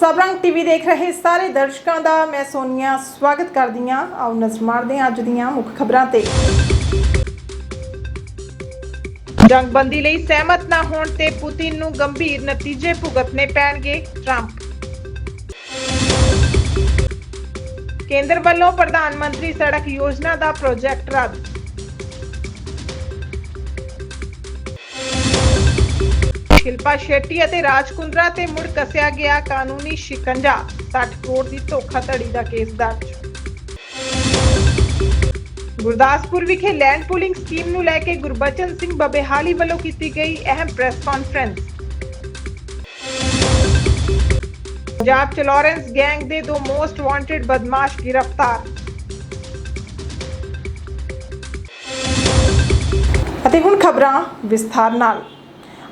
ਸਬਰੰਗ TV ਦੇਖ ਰਹੇ ਸਾਰੇ ਦਰਸ਼ਕਾਂ ਦਾ ਮੈਂ ਸੋਨੀਆ ਸਵਾਗਤ ਕਰਦੀ ਹਾਂ। ਆਓ ਨਜ਼ਰ ਮਾਰਦੇ ਹਾਂ ਅੱਜ ਦੀਆਂ ਮੁੱਖ ਖਬਰਾਂ ਤੇ। ਜੰਗਬੰਦੀ ਲਈ ਸਹਿਮਤ ਨਾ ਹੋਣ ਤੇ ਪੁਤਿਨ ਨੂੰ ਗੰਭੀਰ ਨਤੀਜੇ ਭੁਗਤਣੇ ਪੈਣਗੇ ਟਰੰਪ। ਕੇਂਦਰ ਵੱਲੋਂ ਪ੍ਰਧਾਨ ਮੰਤਰੀ ਸੜਕ ਯੋਜਨਾ ਦਾ ਪ੍ਰੋਜੈਕਟ ਰੱਦ। ਸ਼ਿਲਪਾ ਸ਼ੈਟੀ ਅਤੇ ਰਾਜ ਕੁੰਦਰਾ ਤੇ ਮੁੜ ਕੱਸਿਆ ਗਿਆ ਕਾਨੂੰਨੀ ਸ਼ਿਕੰਜਾ 60 ਕਰੋੜ ਦੀ ਧੋਖਾਧੜੀ ਦਾ ਕੇਸ ਦਰਜ। ਗੁਰਦਾਸਪੁਰ ਵਿਖੇ ਲੈਂਡ ਪੂਲਿੰਗ ਸਕੀਮ ਨੂੰ ਲੈ ਕੇ ਗੁਰਬਚਨ ਸਿੰਘ ਬਬੇਹਾਲੀ ਵੱਲੋਂ ਕੀਤੀ ਗਈ ਅਹਿਮ ਪ੍ਰੈਸ ਕਾਨਫਰੰਸ। ਪੰਜਾਬ ਚ ਲਾਰੈਂਸ ਗੈਂਗ ਦੇ ਦੋ ਮੋਸਟ ਵਾਂਟਡ ਬਦਮਾਸ਼ ਗ੍ਰਿਫਤਾਰ। ਅਤੇ ਹੁਣ ਖਬਰਾਂ ਵਿਸਥਾਰ ਨਾਲ।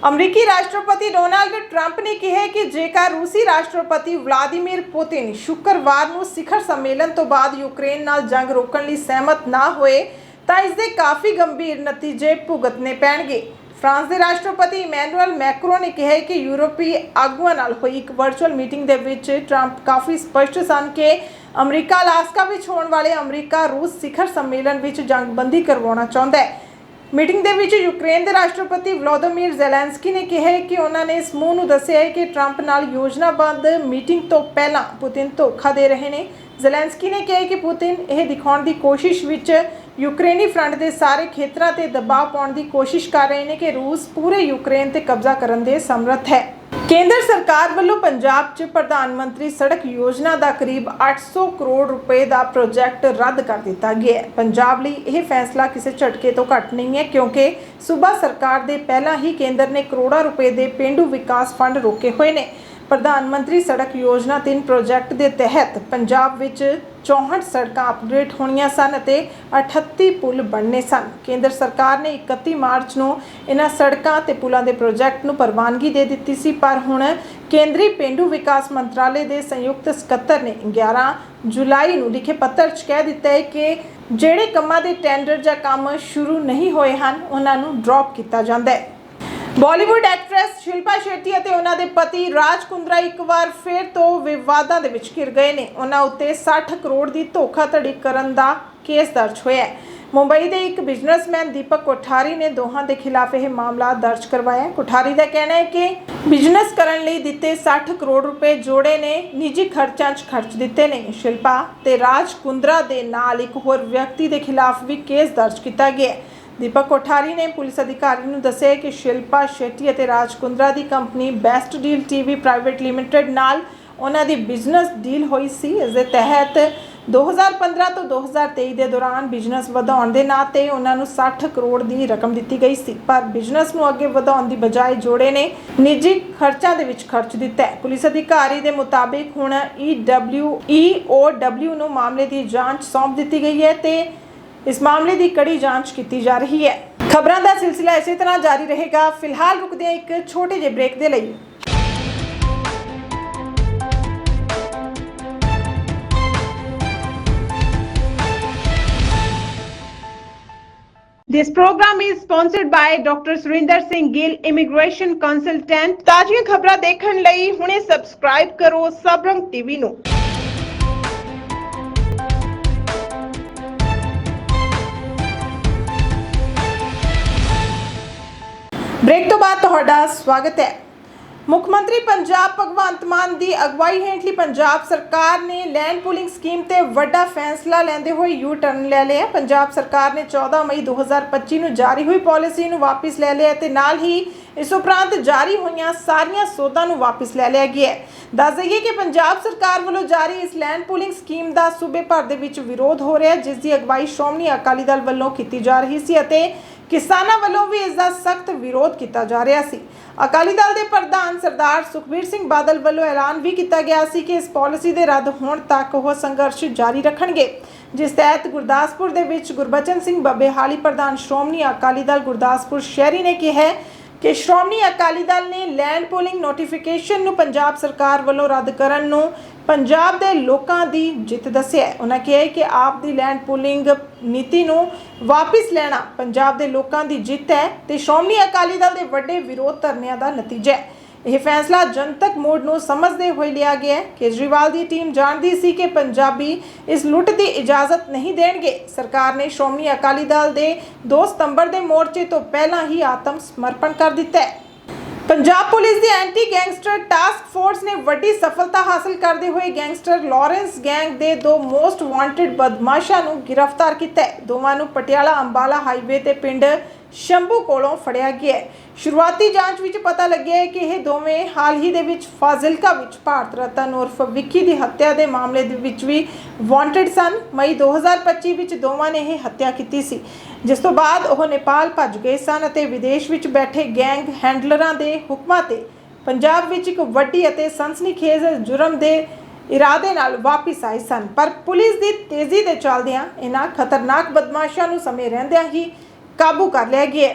ਅਮਰੀਕੀ ਰਾਸ਼ਟਰਪਤੀ ਡੋਨਾਲਡ ਟਰੰਪ ਨੇ ਕਿਹਾ ਹੈ ਕਿ ਜੇਕਰ ਰੂਸੀ ਰਾਸ਼ਟਰਪਤੀ ਵਲਾਦੀਮੀਰ ਪੁਤਿਨ ਸ਼ੁੱਕਰਵਾਰ ਨੂੰ ਸਿਖਰ ਸੰਮੇਲਨ ਤੋਂ ਬਾਅਦ ਯੂਕਰੇਨ ਨਾਲ ਜੰਗ ਰੋਕਣ ਲਈ ਸਹਿਮਤ ਨਾ ਹੋਏ, ਤਾਂ ਇਸ ਦੇ ਕਾਫੀ ਗੰਭੀਰ ਨਤੀਜੇ ਭੁਗਤਣੇ ਪੈਣਗੇ। ਫਰਾਂਸ ਦੇ ਰਾਸ਼ਟਰਪਤੀ ਇਮੈਨੂਅਲ ਮੈਕਰੋ ਨੇ ਕਿਹਾ ਕਿ ਯੂਰਪੀ ਆਗੂਆਂ ਨਾਲ ਹੋਈ ਇੱਕ ਵਰਚੁਅਲ ਮੀਟਿੰਗ ਦੇ ਵਿੱਚ ਟਰੰਪ ਕਾਫੀ ਸਪਸ਼ਟ ਸਨ ਕਿ ਅਮਰੀਕਾ ਅਲਾਸਕਾ ਵਿੱਚ ਹੋਣ ਵਾਲੇ ਅਮਰੀਕਾ ਰੂਸ ਸਿਖਰ ਸੰਮੇਲਨ ਵਿੱਚ ਜੰਗਬੰਦੀ ਕਰਵਾਉਣਾ ਚਾਹੁੰਦਾ ਹੈ। ਮੀਟਿੰਗ ਦੇ ਵਿੱਚ ਯੂਕਰੇਨ ਦੇ ਰਾਸ਼ਟਰਪਤੀ ਵਲੋਦੀਮੀਰ ਜ਼ੈਲੈਂਸਕੀ ਨੇ ਕਿਹਾ ਹੈ ਕਿ ਉਹਨਾਂ ਨੇ ਸਮੂਹ ਨੂੰ ਦੱਸਿਆ ਹੈ ਕਿ ਟਰੰਪ ਨਾਲ ਯੋਜਨਾਬੱਧ ਮੀਟਿੰਗ ਤੋਂ ਪਹਿਲਾਂ ਪੁਤਿਨ ਧੋਖਾ ਦੇ ਰਹੇ ਨੇ। ਜ਼ੈਲੈਂਸਕੀ ਨੇ ਕਿਹਾ ਕਿ ਪੁਤਿਨ ਇਹ ਦਿਖਾਉਣ ਦੀ ਕੋਸ਼ਿਸ਼ ਵਿੱਚ ਯੂਕਰੇਨੀ ਫਰੰਟ ਦੇ ਸਾਰੇ ਖੇਤਰਾਂ ਤੇ ਦਬਾਅ ਪਾਉਣ ਦੀ ਕੋਸ਼ਿਸ਼ ਕਰ ਰਹੇ ਨੇ ਕਿ ਰੂਸ ਪੂਰੇ ਯੂਕਰੇਨ ਤੇ ਕਬਜ਼ਾ ਕਰਨ ਦੇ ਸਮਰੱਥ ਹੈ। ਕੇਂਦਰ ਸਰਕਾਰ ਵੱਲੋਂ ਪੰਜਾਬ 'ਚ ਪ੍ਰਧਾਨ ਮੰਤਰੀ ਸੜਕ ਯੋਜਨਾ ਦਾ ਕਰੀਬ 800 ਕਰੋੜ ਰੁਪਏ ਦਾ ਪ੍ਰੋਜੈਕਟ ਰੱਦ ਕਰ ਦਿੱਤਾ ਗਿਆ ਹੈ। ਪੰਜਾਬ ਲਈ ਇਹ ਫੈਸਲਾ ਕਿਸੇ ਝਟਕੇ ਤੋਂ ਘੱਟ ਨਹੀਂ ਹੈ, ਕਿਉਂਕਿ ਸੂਬਾ ਸਰਕਾਰ ਦੇ ਪਹਿਲਾਂ ਹੀ ਕੇਂਦਰ ਨੇ ਕਰੋੜਾਂ ਰੁਪਏ ਦੇ ਪਿੰਡੂ ਵਿਕਾਸ ਫੰਡ ਰੋਕੇ ਹੋਏ ਨੇ। ਪ੍ਰਧਾਨ ਮੰਤਰੀ ਸੜਕ ਯੋਜਨਾ 3 ਪ੍ਰੋਜੈਕਟ ਦੇ ਤਹਿਤ ਪੰਜਾਬ ਵਿੱਚ 64 ਸੜਕਾਂ ਅਪਗ੍ਰੇਡ ਹੋਣੀਆਂ ਸਨ ਅਤੇ 38 ਪੁਲ ਬਣਨੇ ਸਨ। ਕੇਂਦਰ ਸਰਕਾਰ ਨੇ 31 ਮਾਰਚ ਨੂੰ ਇਹਨਾਂ ਸੜਕਾਂ ਤੇ ਪੁਲਾਂ ਦੇ ਪ੍ਰੋਜੈਕਟ ਨੂੰ ਪ੍ਰਵਾਨਗੀ ਦੇ ਦਿੱਤੀ ਸੀ, ਪਰ ਹੁਣ ਕੇਂਦਰੀ ਪਿੰਡੂ ਵਿਕਾਸ ਮੰਤਰਾਲੇ ਦੇ ਸੰਯੁਕਤ ਸਕੱਤਰ ਨੇ 11 ਜੁਲਾਈ ਨੂੰ ਲਿਖੇ ਪੱਤਰ 'ਚ ਕਹਿ ਦਿੱਤਾ ਹੈ ਕਿ ਜਿਹੜੇ ਕੰਮਾਂ ਦੇ ਟੈਂਡਰ ਜਾਂ ਕੰਮ ਸ਼ੁਰੂ ਨਹੀਂ ਹੋਏ ਹਨ, ਉਹਨਾਂ ਨੂੰ ਡ੍ਰੌਪ ਕੀਤਾ ਜਾਂਦਾ ਹੈ। ਬਾਲੀਵੁੱਡ ਐਕਟਰੈਸ ਸ਼ਿਲਪਾ ਸ਼ੈਟੀ ਅਤੇ ਉਹਨਾਂ ਦੇ ਪਤੀ ਰਾਜ ਕੁੰਦਰਾ ਇੱਕ ਵਾਰ ਫਿਰ ਤੋਂ ਵਿਵਾਦਾਂ ਦੇ ਵਿੱਚ ਘਿਰ ਗਏ ਨੇ। ਉਹਨਾਂ ਉੱਤੇ 60 ਕਰੋੜ ਦੀ ਧੋਖਾਧੜੀ ਕਰਨ ਦਾ ਕੇਸ ਦਰਜ ਹੋਇਆ ਹੈ। ਮੁੰਬਈ ਦੇ ਇੱਕ ਬਿਜ਼ਨਸਮੈਨ ਦੀਪਕ ਕੋਠਾਰੀ ਨੇ ਦੋਹਾਂ ਦੇ ਖਿਲਾਫ ਇਹ ਮਾਮਲਾ ਦਰਜ ਕਰਵਾਇਆ ਕੋਠਾਰੀ ਦਾ ਕਹਿਣਾ ਹੈ ਕਿ ਬਿਜ਼ਨਸ ਕਰਨ ਲਈ ਦਿੱਤੇ 60 ਕਰੋੜ ਰੁਪਏ ਜੋੜੇ ਨੇ, ਨਿੱਜੀ ਖਰਚਾਂ 'ਚ ਖਰਚ ਦਿੱਤੇ ਨੇ। ਸ਼ਿਲਪਾ ਤੇ ਰਾਜ ਕੁੰਦਰਾ ਦੇ ਨਾਲ ਇੱਕ ਹੋਰ ਵਿਅਕਤੀ ਦੇ ਖਿਲਾਫ ਵੀ ਕੇਸ ਦਰਜ ਕੀਤਾ ਗਿਆ ਹੈ। ਦੀਪਕ ਕੋਠਾਰੀ ਨੇ ਪੁਲਿਸ ਅਧਿਕਾਰੀ ਨੂੰ ਦੱਸਿਆ ਕਿ ਸ਼ਿਲਪਾ ਸ਼ੈਟੀ ਅਤੇ ਰਾਜ ਕੁੰਦਰਾ ਦੀ company best deal TV private limited ਨਾਲ ਉਹਨਾਂ ਦੀ ਬਿਜ਼ਨਸ ਡੀਲ ਹੋਈ ਸੀ। ਇਸ ਦੇ ਤਹਿਤ 2015 ਤੋਂ 2023 ਦੇ ਦੌਰਾਨ ਬਿਜ਼ਨਸ ਵਧਾਉਣ ਦੇ ਨਾਂ ਤੇ ਉਹਨਾਂ ਨੂੰ 60 ਕਰੋੜ ਦੀ ਰਕਮ ਦਿੱਤੀ ਗਈ ਸੀ। ਪਰ ਬਿਜ਼ਨਸ ਨੂੰ ਅੱਗੇ ਵਧਾਉਣ ਦੀ ਬਜਾਏ ਜੋੜੇ ਨੇ ਨਿੱਜੀ ਖਰਚਾਂ ਦੇ ਵਿੱਚ ਖਰਚ ਦਿੱਤਾ ਪੁਲਿਸ ਅਧਿਕਾਰੀ ਦੇ ਮੁਤਾਬਿਕ ਹੁਣ E EW EOW ਨੂੰ ਮਾਮਲੇ ਦੀ ਜਾਂਚ ਸੌਂਪ ਦਿੱਤੀ ਗਈ ਹੈ ਤੇ ਇਸ ਮਾਮਲੇ ਦੀ ਕੜੀ ਜਾਂਚ ਕੀਤੀ ਜਾ ਰਹੀ ਹੈ ਖਬਰਾਂ ਦਾ ਸਿਲਸਿਲਾ ਇਸੇ ਤਰ੍ਹਾਂ ਜਾਰੀ ਰਹੇਗਾ ਫਿਲਹਾਲ ਰੁਕਦੇ ਹਾਂ ਇੱਕ ਛੋਟੇ ਜਿਹੇ ਬ੍ਰੇਕ ਦੇ ਲਈ This program is sponsored by Dr. Surinder Singh Gill Immigration Consultant. ਤਾਜ਼ੀਆਂ ਖਬਰਾਂ ਦੇਖਣ ਲਈ ਹੁਣੇ ਸਬਸਕ੍ਰਾਈਬ ਕਰੋ ਸਬਰੰਗ ਟੀਵੀ ਨੂੰ। ਬ੍ਰੇਕ ਤੋਂ ਬਾਅਦ ਤੁਹਾਡਾ ਸਵਾਗਤ ਹੈ। ਮੁੱਖ ਮੰਤਰੀ ਪੰਜਾਬ ਭਗਵੰਤ ਮਾਨ ਦੀ ਅਗਵਾਈ ਹੇਠਲੀ ਪੰਜਾਬ ਸਰਕਾਰ ਨੇ ਲੈਂਡ ਪੂਲਿੰਗ ਸਕੀਮ ਤੇ ਵੱਡਾ ਫੈਸਲਾ ਲੈਂਦੇ ਹੋਏ ਯੂ ਟਰਨ ਲੈ ਲਿਆ। ਪੰਜਾਬ ਸਰਕਾਰ ਨੇ 14 ਮਈ 2025 ਨੂੰ ਜਾਰੀ ਹੋਈ ਪਾਲਿਸੀ ਨੂੰ ਵਾਪਸ ਲੈ ਲਿਆ ਤੇ ਨਾਲ ਹੀ ਇਸ ਉਪਰੰਤ ਜਾਰੀ ਹੋਈਆਂ ਸਾਰੀਆਂ ਸੋਧਾਂ ਨੂੰ ਵਾਪਸ ਲੈ ਲਿਆ ਗਿਆ ਹੈ। ਦੱਸ ਦਈਏ ਕਿ ਪੰਜਾਬ ਸਰਕਾਰ ਵੱਲੋਂ ਜਾਰੀ ਇਸ ਲੈਂਡ ਪੂਲਿੰਗ ਸਕੀਮ ਦਾ ਸੂਬੇ ਭਰ ਦੇ ਵਿੱਚ ਵਿਰੋਧ ਹੋ ਰਿਹਾ ਜਿਸ ਦੀ ਅਗਵਾਈ ਸ਼੍ਰੋਮਣੀ ਅਕਾਲੀ ਦਲ ਵੱਲੋਂ ਕੀਤੀ ਜਾ ਰਹੀ ਸੀ ਅਤੇ ਕਿਸਾਨਾਂ ਵੱਲੋਂ ਵੀ ਇਸ ਦਾ ਸਖਤ ਵਿਰੋਧ ਕੀਤਾ ਜਾ ਰਿਹਾ ਸੀ। ਅਕਾਲੀ ਦਲ ਦੇ ਪ੍ਰਧਾਨ ਸਰਦਾਰ ਸੁਖਬੀਰ ਸਿੰਘ ਬਾਦਲ ਵੱਲੋਂ ਐਲਾਨ ਵੀ ਕੀਤਾ ਗਿਆ ਸੀ ਕਿ ਇਸ ਪਾਲਿਸੀ ਦੇ ਰੱਦ ਹੋਣ ਤੱਕ ਉਹ ਸੰਘਰਸ਼ ਜਾਰੀ ਰੱਖਣਗੇ। ਜਿਸ ਤਹਿਤ ਗੁਰਦਾਸਪੁਰ ਦੇ ਵਿੱਚ ਗੁਰਬਚਨ ਸਿੰਘ ਬੱਬੇਹਾਲੀ ਪ੍ਰਧਾਨ ਸ਼੍ਰੋਮਣੀ ਅਕਾਲੀ ਦਲ ਗੁਰਦਾਸਪੁਰ ਸ਼ਹਿਰੀ ਨੇ ਕਿਹਾ ਕਿ ਸ਼੍ਰੋਮਣੀ ਅਕਾਲੀ ਦਲ ਨੇ ਲੈਂਡ ਪੂਲਿੰਗ ਨੋਟੀਫਿਕੇਸ਼ਨ ਨੂੰ ਪੰਜਾਬ ਸਰਕਾਰ ਵੱਲੋਂ ਰੱਦ ਕਰਨ ਨੂੰ ਪੰਜਾਬ ਦੇ ਲੋਕਾਂ ਦੀ ਜਿੱਤ ਦੱਸਿਆ ਉਹਨਾਂ ਕਿਹਾ ਕਿ ਆਪ ਦੀ ਲੈਂਡ ਪੂਲਿੰਗ ਨੀਤੀ ਨੂੰ ਵਾਪਸ ਲੈਣਾ ਪੰਜਾਬ ਦੇ ਲੋਕਾਂ ਦੀ ਜਿੱਤ ਹੈ ਤੇ ਸ਼੍ਰੋਮਣੀ ਅਕਾਲੀ ਦਲ ਦੇ ਵੱਡੇ ਵਿਰੋਧ ਧਰਨਿਆਂ ਦਾ ਨਤੀਜਾ ਹੈ। ਇਹ ਫੈਸਲਾ ਜਨਤਕ ਮੋੜ ਨੂੰ ਸਮਝਦੇ ਹੋਏ ਲਿਆ ਗਿਆ ਹੈ। ਕੇਜਰੀਵਾਲ ਦੀ ਟੀਮ ਜਾਣਦੀ ਸੀ ਕਿ ਪੰਜਾਬੀ ਇਸ ਲੁੱਟ ਦੀ ਇਜਾਜ਼ਤ ਨਹੀਂ ਦੇਣਗੇ। ਸਰਕਾਰ ਨੇ ਸ਼੍ਰੋਮਣੀ ਅਕਾਲੀ ਦਲ ਦੇ 2 ਸਤੰਬਰ ਦੇ ਮੋਰਚੇ ਤੋਂ ਪਹਿਲਾਂ ਹੀ ਆਤਮ ਸਮਰਪਣ ਕਰ ਦਿੱਤਾ ਹੈ। ਪੰਜਾਬ ਪੁਲਿਸ ਦੀ ਐਂਟੀ ਗੈਂਗਸਟਰ ਟਾਸਕ ਫੋਰਸ ਨੇ ਵੱਡੀ ਸਫਲਤਾ ਹਾਸਲ ਕਰਦੇ ਹੋਏ ਗੈਂਗਸਟਰ ਲਾਰੈਂਸ ਗੈਂਗ ਦੇ ਦੋ ਮੋਸਟ ਵਾਂਟਡ ਬਦਮਾਸ਼ਾਂ ਨੂੰ ਗ੍ਰਿਫਤਾਰ ਕੀਤਾ ਹੈ। ਦੋਵਾਂ ਨੂੰ ਪਟਿਆਲਾ ਅੰਬਾਲਾ ਹਾਈਵੇ ਤੇ ਪਿੰਡ ਸ਼ੰਭੂ ਕੋਲੋਂ ਫੜਿਆ ਗਿਆ ਹੈ। ਸ਼ੁਰੂਆਤੀ ਜਾਂਚ ਵਿੱਚ ਪਤਾ ਲੱਗਿਆ ਹੈ ਕਿ ਇਹ ਦੋਵੇਂ ਹਾਲ ਹੀ ਦੇ ਵਿੱਚ ਫਾਜ਼ਿਲਕਾ ਵਿੱਚ ਭਾਰਤ ਰਤਨ ਉਰਫ ਵਿੱਕੀ ਦੀ ਹੱਤਿਆ ਦੇ ਮਾਮਲੇ ਦੇ ਵਿੱਚ ਵੀ ਵਾਂਟਡ ਸਨ। ਮਈ 2025 ਵਿੱਚ ਦੋਵਾਂ ਨੇ ਇਹ ਹੱਤਿਆ ਕੀਤੀ ਸੀ। ਜਿਸ ਤੋਂ ਬਾਅਦ ਉਹ ਨੇਪਾਲ ਭੱਜ ਗਏ ਸਨ ਅਤੇ ਵਿਦੇਸ਼ ਵਿੱਚ ਬੈਠੇ ਗੈਂਗ ਹੈਂਡਲਰਾਂ ਦੇ ਹੁਕਮਾਂ ਤੇ ਪੰਜਾਬ ਵਿੱਚ ਇੱਕ ਵੱਡੀ ਅਤੇ ਸਨਸਨੀਖੇਜ਼ ਜੁਰਮ ਦੇ ਇਰਾਦੇ ਨਾਲ ਵਾਪਸ ਆਏ ਸਨ। ਪਰ ਪੁਲਿਸ ਦੀ ਤੇਜ਼ੀ ਦੇ ਚੱਲਦਿਆਂ ਇਹਨਾਂ ਖਤਰਨਾਕ ਬਦਮਾਸ਼ਾਂ ਨੂੰ ਸਮੇਂ ਰਹਿੰਦਿਆਂ ਹੀ ਕਾਬੂ ਕਰ ਲਿਆ ਗਿਆ।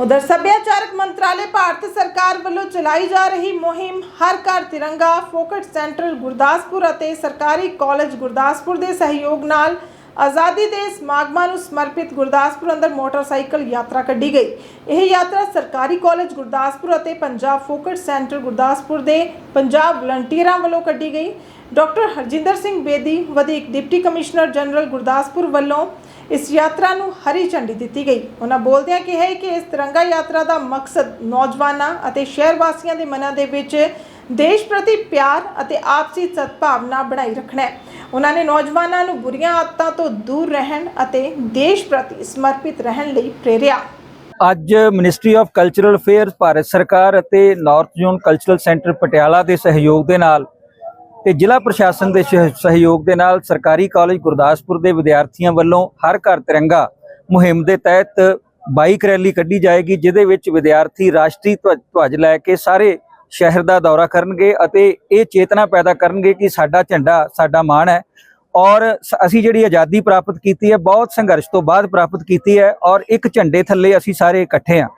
ਉਧਰ ਸੱਭਿਆਚਾਰਕ ਮੰਤਰਾਲੇ ਭਾਰਤ ਸਰਕਾਰ ਵੱਲੋਂ ਚਲਾਈ ਜਾ ਰਹੀ ਮੁਹਿੰਮ ਹਰ ਘਰ ਤਿਰੰਗਾ, ਫੋਕਟ ਸੈਂਟਰ ਗੁਰਦਾਸਪੁਰ ਅਤੇ ਸਰਕਾਰੀ ਕਾਲਜ ਗੁਰਦਾਸਪੁਰ ਦੇ ਸਹਿਯੋਗ ਨਾਲ ਆਜ਼ਾਦੀ ਦੇ ਸਮਾਗਮਾਂ ਨੂੰ ਸਮਰਪਿਤ ਗੁਰਦਾਸਪੁਰ ਅੰਦਰ ਮੋਟਰਸਾਈਕਲ ਯਾਤਰਾ ਕੱਢੀ ਗਈ। ਇਹ ਯਾਤਰਾ ਸਰਕਾਰੀ ਕਾਲਜ ਗੁਰਦਾਸਪੁਰ ਅਤੇ ਪੰਜਾਬ ਫੋਕਸ ਸੈਂਟਰ ਗੁਰਦਾਸਪੁਰ ਦੇ ਪੰਜਾਬ ਵਲੰਟੀਅਰਾਂ ਵੱਲੋਂ ਕੱਢੀ ਗਈ। ਡਾਕਟਰ ਹਰਜਿੰਦਰ ਸਿੰਘ ਬੇਦੀ, ਵਧੀਕ ਡਿਪਟੀ ਕਮਿਸ਼ਨਰ ਜਨਰਲ ਗੁਰਦਾਸਪੁਰ ਵੱਲੋਂ ਇਸ ਯਾਤਰਾ ਨੂੰ ਹਰੀ ਝੰਡੀ ਦਿੱਤੀ ਗਈ। ਉਹਨਾਂ ਬੋਲਦਿਆਂ ਕਿਹਾ ਕਿ ਇਸ ਤਿਰੰਗਾ ਯਾਤਰਾ ਦਾ ਮਕਸਦ ਨੌਜਵਾਨਾਂ ਅਤੇ ਸ਼ਹਿਰ ਵਾਸੀਆਂ ਦੇ ਮਨਾਂ ਦੇ ਵਿੱਚ ਦੇਸ਼ ਪ੍ਰਤੀ ਪਿਆਰ ਅਤੇ ਆਪਸੀ ਸਦਭਾਵਨਾ ਬਣਾਈ ਰੱਖਣਾ ਹੈ। ਉਹਨਾਂ ਨੇ ਨੌਜਵਾਨਾਂ ਨੂੰ ਬੁਰੀਆਂ ਆਦਤਾਂ ਤੋਂ ਦੂਰ ਰਹਿਣ ਅਤੇ ਦੇਸ਼ ਪ੍ਰਤੀ ਸਮਰਪਿਤ ਰਹਿਣ ਲਈ ਪ੍ਰੇਰਿਆ। ਅੱਜ ministry of cultural affairs Bharat ਸਰਕਾਰ ਅਤੇ north zone cultural centre Patiala ਦੇ ਸਹਿਯੋਗ ਦੇ ਨਾਲ ਤੇ ਜ਼ਿਲ੍ਹਾ ਪ੍ਰਸ਼ਾਸਨ ਦੇ ਸਹਿ- ਸਹਿਯੋਗ ਦੇ ਨਾਲ ਸਰਕਾਰੀ ਕਾਲਜ ਗੁਰਦਾਸਪੁਰ ਦੇ ਵਿਦਿਆਰਥੀਆਂ ਵੱਲੋਂ ਹਰ ਘਰ ਤਿਰੰਗਾ ਮੁਹਿੰਮ ਦੇ ਤਹਿਤ ਬਾਈਕ ਰੈਲੀ ਕੱਢੀ ਜਾਏਗੀ, ਜਿਹਦੇ ਵਿੱਚ ਵਿਦਿਆਰਥੀ ਰਾਸ਼ਟਰੀ ਧਵਜ ਧਵਜ ਲੈ ਕੇ ਸਾਰੇ ਸ਼ਹਿਰ ਦਾ ਦੌਰਾ ਕਰਨਗੇ ਅਤੇ ਇਹ ਚੇਤਨਾ ਪੈਦਾ ਕਰਨਗੇ ਕਿ ਸਾਡਾ ਝੰਡਾ, ਸਾਡਾ ਮਾਣ ਹੈ। ਔਰ ਸ- ਅਸੀਂ ਜਿਹੜੀ ਆਜ਼ਾਦੀ ਪ੍ਰਾਪਤ ਕੀਤੀ ਹੈ, ਬਹੁਤ ਸੰਘਰਸ਼ ਤੋਂ ਬਾਅਦ ਪ੍ਰਾਪਤ ਕੀਤੀ ਹੈ ਔਰ ਇੱਕ ਝੰਡੇ ਥੱਲੇ ਅਸੀਂ ਸਾਰੇ ਇਕੱਠੇ ਹਾਂ।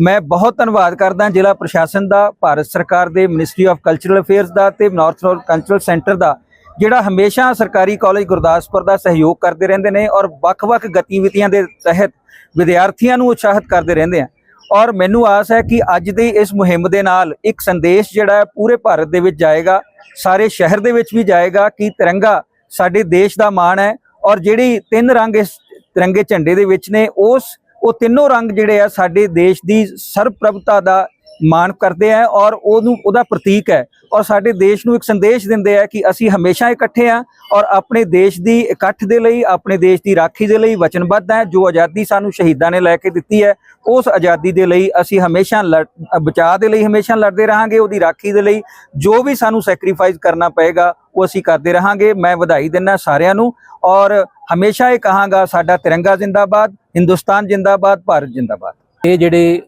ਮੈਂ ਬਹੁਤ ਧੰਨਵਾਦ ਕਰਦਾ ਜ਼ਿਲ੍ਹਾ ਪ੍ਰਸ਼ਾਸਨ ਦਾ, ਭਾਰਤ ਸਰਕਾਰ ਦੇ ਮਿਨਿਸਟਰੀ ਆਫ ਕਲਚਰਲ ਅਫੇਅਰਸ ਦਾ ਤੇ ਨਾਰਥ ਰੋਡ ਕਲਚਰਲ ਸੈਂਟਰ ਦਾ, ਜਿਹੜਾ ਹਮੇਸ਼ਾ ਸਰਕਾਰੀ ਕਾਲਜ ਗੁਰਦਾਸਪੁਰ ਦਾ ਸਹਿਯੋਗ ਕਰਦੇ ਰਹਿੰਦੇ ਨੇ ਔਰ ਵੱਖ-ਵੱਖ ਗਤੀਵਿਧੀਆਂ ਦੇ ਤਹਿਤ ਵਿਦਿਆਰਥੀਆਂ ਨੂੰ ਉਤਸ਼ਾਹਿਤ ਕਰਦੇ ਰਹਿੰਦੇ ਆ। ਔਰ ਮੈਨੂੰ ਆਸ ਹੈ ਕਿ ਅੱਜ ਦੀ ਇਸ ਮੁਹਿੰਮ ਦੇ ਨਾਲ ਇੱਕ ਸੰਦੇਸ਼ ਜਿਹੜਾ ਹੈ ਪੂਰੇ ਭਾਰਤ ਦੇ ਵਿੱਚ ਜਾਏਗਾ, ਸਾਰੇ ਸ਼ਹਿਰ ਦੇ ਵਿੱਚ ਵੀ ਜਾਏਗਾ ਕਿ ਤਿਰੰਗਾ ਸਾਡੇ ਦੇਸ਼ ਦਾ ਮਾਣ ਹੈ ਔਰ ਜਿਹੜੀ ਤਿੰਨ ਰੰਗ ਇਸ ਤਿਰੰਗੇ ਝੰਡੇ ਦੇ ਵਿੱਚ ਨੇ, ਉਸ ਉਹ ਤਿੰਨੋਂ ਰੰਗ ਜਿਹੜੇ ਆ ਸਾਡੇ ਦੇਸ਼ ਦੀ ਸਰਬਪ੍ਰਭਤਾ ਦਾ ਮਾਣ ਕਰਦੇ ਆ ਔਰ ਉਹਨੂੰ, ਉਹਦਾ ਪ੍ਰਤੀਕ ਹੈ। ਔਰ ਸਾਡੇ ਦੇਸ਼ ਨੂੰ ਇੱਕ ਸੰਦੇਸ਼ ਦਿੰਦੇ ਆ ਕਿ ਅਸੀਂ ਹਮੇਸ਼ਾ ਇਕੱਠੇ ਆ ਔਰ ਆਪਣੇ ਦੇਸ਼ ਦੀ ਇਕੱਠ ਦੇ ਲਈ, ਆਪਣੇ ਦੇਸ਼ ਦੀ ਰਾਖੀ ਦੇ ਲਈ ਵਚਨਬੱਧ ਹੈ ਜੋ ਆਜ਼ਾਦੀ ਸਾਨੂੰ ਸ਼ਹੀਦਾਂ ਨੇ ਲੈ ਕੇ ਦਿੱਤੀ ਹੈ, ਉਸ ਆਜ਼ਾਦੀ ਦੇ ਲਈ ਅਸੀਂ ਹਮੇਸ਼ਾ ਲੜ- ਬਚਾਅ ਦੇ ਲਈ ਹਮੇਸ਼ਾ ਲੜਦੇ ਰਹਾਂਗੇ। ਉਹਦੀ ਰਾਖੀ ਦੇ ਲਈ ਜੋ ਵੀ ਸਾਨੂੰ ਸੈਕਰੀਫਾਈਸ ਕਰਨਾ ਪਏਗਾ, ਉਹ ਅਸੀਂ ਕਰਦੇ ਰਹਾਂਗੇ। ਮੈਂ ਵਧਾਈ ਦਿੰਦਾ ਸਾਰਿਆਂ ਨੂੰ ਔਰ ਹਮੇਸ਼ਾ ਇਹ ਕਹਾਂਗਾ, ਸਾਡਾ ਤਿਰੰਗਾ ਜ਼ਿੰਦਾਬਾਦ, ਹਿੰਦੁਸਤਾਨ ਜ਼ਿੰਦਾਬਾਦ, ਭਾਰਤ ਜ਼ਿੰਦਾਬਾਦ। ਇਹ ਜਿਹੜੇ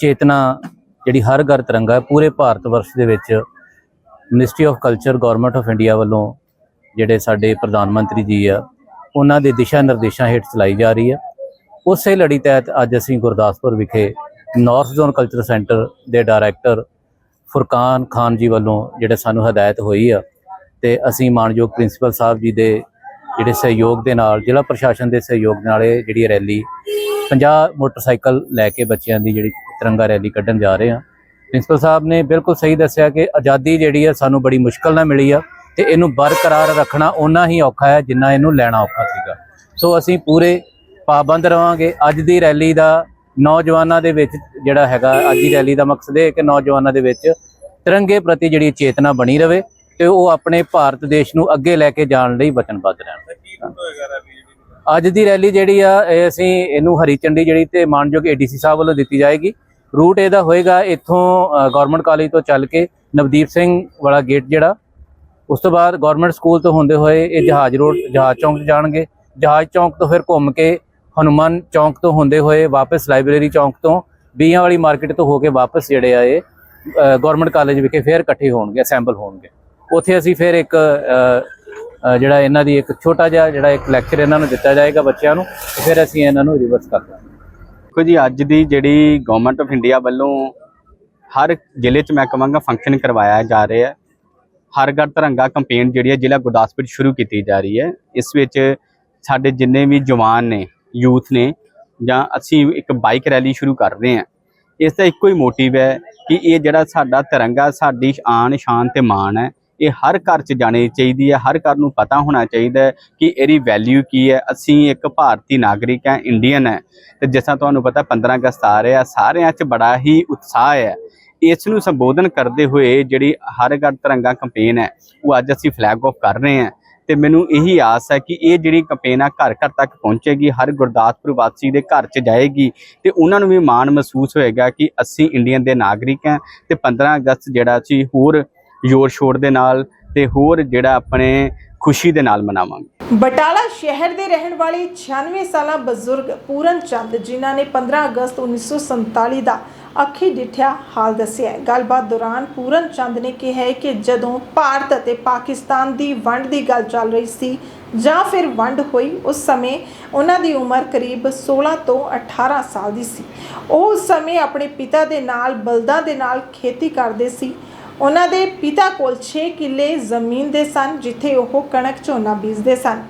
ਚੇਤਨਾ ਜਿਹੜੀ ਹਰ ਘਰ ਤਿਰੰਗਾ ਹੈ, ਪੂਰੇ ਭਾਰਤ ਵਰਸ਼ ਦੇ ਵਿੱਚ ministry of culture government of India ਵੱਲੋਂ ਜਿਹੜੇ ਸਾਡੇ ਪ੍ਰਧਾਨ ਮੰਤਰੀ ਜੀ ਆ, ਉਹਨਾਂ ਦੇ ਦਿਸ਼ਾ ਨਿਰਦੇਸ਼ਾਂ ਹੇਠ ਚਲਾਈ ਜਾ ਰਹੀ ਹੈ। ਉਸੇ ਲੜੀ ਤਹਿਤ ਅੱਜ ਅਸੀਂ ਗੁਰਦਾਸਪੁਰ ਵਿਖੇ ਨਾਰਥ ਜ਼ੋਨ ਕਲਚਰ ਸੈਂਟਰ ਦੇ ਡਾਇਰੈਕਟਰ ਫੁਰਕਾਨ ਖਾਨ ਜੀ ਵੱਲੋਂ ਜਿਹੜੇ ਸਾਨੂੰ ਹਦਾਇਤ ਹੋਈ ਆ, ਤੇ ਅਸੀਂ ਮਾਨਯੋਗ ਪ੍ਰਿੰਸੀਪਲ ਸਾਹਿਬ ਜੀ ਦੇ ਜਿਹੜੇ ਸਹਿਯੋਗ ਦੇ ਨਾਲ, ਜ਼ਿਲ੍ਹਾ ਪ੍ਰਸ਼ਾਸਨ ਦੇ ਸਹਿਯੋਗ ਨਾਲ ਇਹ ਜਿਹੜੀ ਰੈਲੀ 50 ਮੋਟਰਸਾਈਕਲ ਲੈ ਕੇ ਬੱਚਿਆਂ ਦੀ ਜਿਹੜੀ ਤਿਰੰਗਾ ਰੈਲੀ ਕੱਢਣ ਜਾ ਰਹੇ ਹਾਂ। ਪ੍ਰਿੰਸੀਪਲ ਸਾਹਿਬ ਨੇ ਬਿਲਕੁਲ ਸਹੀ ਦੱਸਿਆ ਕਿ ਆਜ਼ਾਦੀ ਜਿਹੜੀ ਆ ਸਾਨੂੰ ਬੜੀ ਮੁਸ਼ਕਲ ਨਾਲ ਮਿਲੀ ਆ ਤੇ ਇਹਨੂੰ ਬਰਕਰਾਰ ਰੱਖਣਾ ਓਨਾ ਹੀ ਔਖਾ ਹੈ ਜਿੰਨਾ ਇਹਨੂੰ ਲੈਣਾ ਔਖਾ ਸੀਗਾ। ਸੋ ਅਸੀਂ ਪੂਰੇ ਪਾਬੰਦ ਰਵਾਂਗੇ। ਅੱਜ ਦੀ ਰੈਲੀ ਦਾ ਨੌਜਵਾਨਾਂ ਦੇ ਵਿੱਚ ਜਿਹੜਾ ਹੈਗਾ, ਅੱਜ ਦੀ ਰੈਲੀ ਦਾ ਮਕਸਦ ਇਹ ਕਿ ਨੌਜਵਾਨਾਂ ਦੇ ਵਿੱਚ ਤਿਰੰਗੇ ਪ੍ਰਤੀ ਜਿਹੜੀ ਚੇਤਨਾ ਬਣੀ ਰਵੇ ਤੇ ਉਹ ਆਪਣੇ ਭਾਰਤ ਦੇਸ਼ ਨੂੰ ਅੱਗੇ ਲੈ ਕੇ ਜਾਣ ਲਈ ਵਚਨਬੱਧ ਰਹਿਣ ਅੱਜ ਦੀ ਰੈਲੀ ਜਿਹੜੀ ਆ, ਇਹ ਅਸੀਂ ਇਹਨੂੰ ਹਰੀ ਚੰਡੀ ਜਿਹੜੀ ਤੇ ਮਾਨਯੋਗ ਏਡੀਸੀ ਸਾਹਿਬ ਵੱਲੋਂ ਦਿੱਤੀ ਜਾਏਗੀ। ਰੂਟ ਇਹਦਾ ਹੋਏਗਾ ਇੱਥੋਂ ਗਵਰਨਮੈਂਟ ਕਾਲਜ ਤੋਂ ਚੱਲ ਕੇ ਨਵਦੀਪ ਸਿੰਘ ਵਾਲਾ ਗੇਟ ਜਿਹੜਾ, ਉਸ ਤੋਂ ਬਾਅਦ ਗਵਰਨਮੈਂਟ ਸਕੂਲ ਤੋਂ ਹੁੰਦੇ ਹੋਏ ਇਹ ਜਹਾਜ਼ ਰੋਡ, ਜਹਾਜ਼ ਚੌਂਕ 'ਚ ਜਾਣਗੇ। ਜਹਾਜ਼ ਚੌਂਕ ਤੋਂ ਫਿਰ ਘੁੰਮ ਕੇ ਹਨੂਮਾਨ ਚੌਂਕ ਤੋਂ ਹੁੰਦੇ ਹੋਏ ਵਾਪਸ ਲਾਇਬ੍ਰੇਰੀ ਚੌਂਕ ਤੋਂ ਬੀਆਂ ਵਾਲੀ ਮਾਰਕੀਟ ਤੋਂ ਹੋ ਕੇ ਵਾਪਸ ਜਿਹੜੇ ਆ ਇਹ ਗਵਰਨਮੈਂਟ ਕਾਲਜ ਵਿਖੇ ਫਿਰ ਇਕੱਠੇ ਹੋਣਗੇ ਅਸੈਂਬਲ ਹੋਣਗੇ। ਉੱਥੇ ਅਸੀਂ ਫਿਰ ਇੱਕ ਜਿਹੜਾ ਇਹਨਾਂ ਦੀ ਇੱਕ ਛੋਟਾ ਜਿਹਾ ਜਿਹੜਾ ਇੱਕ ਲੈਕਚਰ ਇਹਨਾਂ ਨੂੰ ਦਿੱਤਾ ਜਾਏਗਾ ਬੱਚਿਆਂ ਨੂੰ ਫਿਰ ਅਸੀਂ ਇਹਨਾਂ ਨੂੰ ਰਿਵਰਸ ਕਰ ਦਾਂਗੇ। ਦੇਖੋ ਜੀ, ਅੱਜ ਦੀ ਜਿਹੜੀ ਗਵਰਨਮੈਂਟ ਆਫ ਇੰਡੀਆ ਵੱਲੋਂ ਹਰ ਜ਼ਿਲ੍ਹੇ 'ਚ ਮੈਂ ਕਹਾਂਗਾ ਫੰਕਸ਼ਨ ਕਰਵਾਇਆ ਜਾ ਰਿਹਾ ਹੈ। ਹਰ ਘਰ ਤਿਰੰਗਾ ਕੰਪੇਨ ਜਿਹੜੀ ਹੈ ਜ਼ਿਲ੍ਹਾ ਗੁਰਦਾਸਪੁਰ 'ਚ ਸ਼ੁਰੂ ਕੀਤੀ ਜਾ ਰਹੀ ਹੈ। ਇਸ ਵਿੱਚ ਸਾਡੇ ਜਿੰਨੇ ਵੀ ਜਵਾਨ ਨੇ ਯੂਥ ਨੇ, ਜਾਂ ਅਸੀਂ ਇੱਕ ਬਾਈਕ ਰੈਲੀ ਸ਼ੁਰੂ ਕਰ ਰਹੇ ਹਾਂ। ਇਸ ਦਾ ਇੱਕੋ ਹੀ ਮੋਟਿਵ ਹੈ ਕਿ ਇਹ ਜਿਹੜਾ ਸਾਡਾ ਤਿਰੰਗਾ, ਸਾਡੀ ਆਨ ਸ਼ਾਨ ਤੇ ਮਾਣ ਹੈ ਇਹ ਹਰ ਘਰ 'ਚ ਜਾਣੀ ਚਾਹੀਦੀ ਹੈ, ਹਰ ਘਰ ਨੂੰ ਪਤਾ ਹੋਣਾ ਚਾਹੀਦਾ ਹੈ ਕਿ ਇਹਦੀ ਵੈਲਿਊ ਕੀ ਹੈ। ਅਸੀਂ ਇੱਕ ਭਾਰਤੀ ਨਾਗਰਿਕ ਹੈ ਇੰਡੀਅਨ ਹੈ। ਤੇ ਜਿਸ ਤਰ੍ਹਾਂ ਤੁਹਾਨੂੰ ਪਤਾ 15 ਅਗਸਤ ਆ ਰਿਹਾ, ਸਾਰਿਆਂ 'ਚ ਬੜਾ ਹੀ ਉਤਸ਼ਾਹ ਹੈ। ਇਸ ਨੂੰ ਸੰਬੋਧਨ ਕਰਦੇ ਹੋਏ ਜਿਹੜੀ ਹਰ ਘਰ ਤਿਰੰਗਾ ਕੈਂਪੇਨ ਹੈ, ਉਹ ਅੱਜ ਅਸੀਂ ਫਲੈਗ ਆਫ ਕਰ ਰਹੇ ਹਾਂ। ਤੇ ਮੈਨੂੰ ਇਹੀ ਆਸ ਹੈ ਕਿ ਇਹ ਜਿਹੜੀ ਕੈਂਪੇਨ ਆ, ਘਰ ਘਰ ਤੱਕ ਪਹੁੰਚੇਗੀ, ਹਰ ਗੁਰਦਾਸਪੁਰ ਵਾਸੀ ਦੇ ਘਰ 'ਚ ਜਾਏਗੀ। ਤੇ ਉਹਨਾਂ ਨੂੰ ਵੀ ਮਾਣ ਮਹਿਸੂਸ ਹੋਏਗਾ ਕਿ ਅਸੀਂ ਇੰਡੀਅਨ ਦੇ ਨਾਗਰਿਕ ਹਾਂ। ਤੇ 15 ਅਗਸਤ ਜਿਹੜਾ ਅਸੀਂ ਹੋਰ ਜ਼ੋਰ ਸ਼ੋਰ ਦੇ ਨਾਲ ਤੇ ਹੋਰ ਜਿਹੜਾ ਆਪਣੇ ਖੁਸ਼ੀ ਦੇ ਨਾਲ ਮਨਾਵਾਂਗੇ। ਬਟਾਲਾ ਸ਼ਹਿਰ ਦੇ ਰਹਿਣ ਵਾਲੇ 96 ਸਾਲਾ ਬਜ਼ੁਰਗ ਪੂਰਨ ਚੰਦ, ਜਿਨ੍ਹਾਂ ਨੇ 15 ਅਗਸਤ 1947 ਦਾ ਅੱਖੀ ਡਿਠਿਆ ਹਾਲ ਦੱਸਿਆ ਗੱਲਬਾਤ ਦੌਰਾਨ ਪੂਰਨ ਚੰਦ ਨੇ ਕਿਹਾ ਕਿ ਜਦੋਂ ਭਾਰਤ ਅਤੇ ਪਾਕਿਸਤਾਨ ਦੀ ਵੰਡ ਦੀ ਗੱਲ ਚੱਲ ਰਹੀ ਸੀ ਜਾਂ ਫਿਰ ਵੰਡ ਹੋਈ, ਉਸ ਸਮੇਂ ਉਹਨਾਂ ਦੀ ਉਮਰ ਕਰੀਬ 16 ਤੋਂ 18 ਸਾਲ ਦੀ ਸੀ। ਉਹ ਉਸ ਸਮੇਂ ਆਪਣੇ ਪਿਤਾ ਦੇ ਨਾਲ, ਬਲਦਾਂ ਦੇ ਨਾਲ ਖੇਤੀ ਕਰਦੇ ਸੀ। ਉਹਨਾਂ ਦੇ ਪਿਤਾ ਕੋਲ 6 ਕਿੱਲੇ ਜ਼ਮੀਨ ਦੇ ਸਨ, ਜਿੱਥੇ ਉਹ ਕਣਕ ਝੋਨਾ ਬੀਜਦੇ ਸਨ।